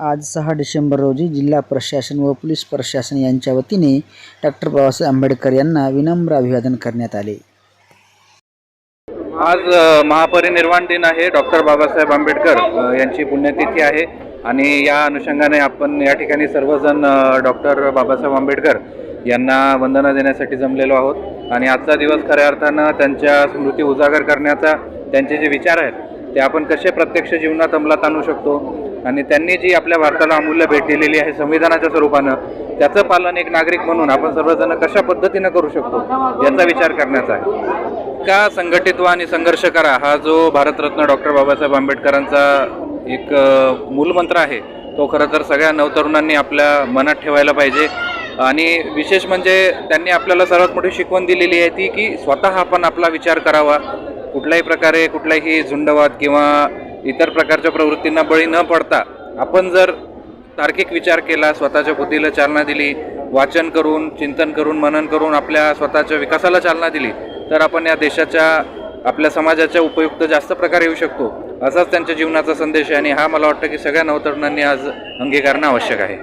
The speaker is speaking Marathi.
आज सहा डिसेंबर रोजी जिल्हा प्रशासन व पोलीस प्रशासन यांच्या वतीने डॉक्टर बाबासाहेब आंबेडकर यांना विनम्र अभिवादन करण्यात आले. आज महापरिनिर्वाण दिन आहे. डॉक्टर बाबासाहेब आंबेडकर यांची पुण्यतिथी आहे. आणि या अनुषंगाने आपण या ठिकाणी सर्वजण डॉक्टर बाबासाहेब आंबेडकर यांना वंदना देण्यासाठी जमलेलो आहोत. आणि आजचा दिवस खऱ्या अर्थानं त्यांच्या स्मृती उजागर करण्याचा त्यांचे जे विचार आहेत ते आपण कसे प्रत्यक्ष जीवनात अंमलात आणू शकतो? आणि त्यांनी जी आपल्या भारताला अमूल्य भेट दिलेली आहे संविधानाच्या स्वरूपानं त्याचं पालन एक नागरिक म्हणून आपण सर्वजण कशा पद्धतीनं करू शकतो याचा विचार करण्याचा आहे. का संघटित व्हा आणि संघर्ष करा हा जो भारतरत्न डॉक्टर बाबासाहेब आंबेडकरांचा एक मूलमंत्र आहे तो खरं तर सगळ्या नवतरुणांनी आपल्या मनात ठेवायला पाहिजे. आणि विशेष म्हणजे त्यांनी आपल्याला सर्वात मोठी शिकवण दिलेली आहे ती की स्वतः आपण आपला विचार करावा. कुठल्याही प्रकारे कुठलाही झुंडवाद किंवा इतर प्रकारच्या प्रवृत्तींना बळी न पडता आपण जर तार्किक विचार केला स्वतःच्या बुद्धीला चालना दिली वाचन करून चिंतन करून मनन करून आपल्या स्वतःच्या विकासाला चालना दिली तर आपण या देशाच्या आपल्या समाजाच्या उपयुक्त जास्त प्रकारे येऊ शकतो. असाच त्यांच्या जीवनाचा संदेश आहे आणि हा मला वाटतं की सगळ्या नवतरुणांनी आज अंगीकारणं आवश्यक आहे.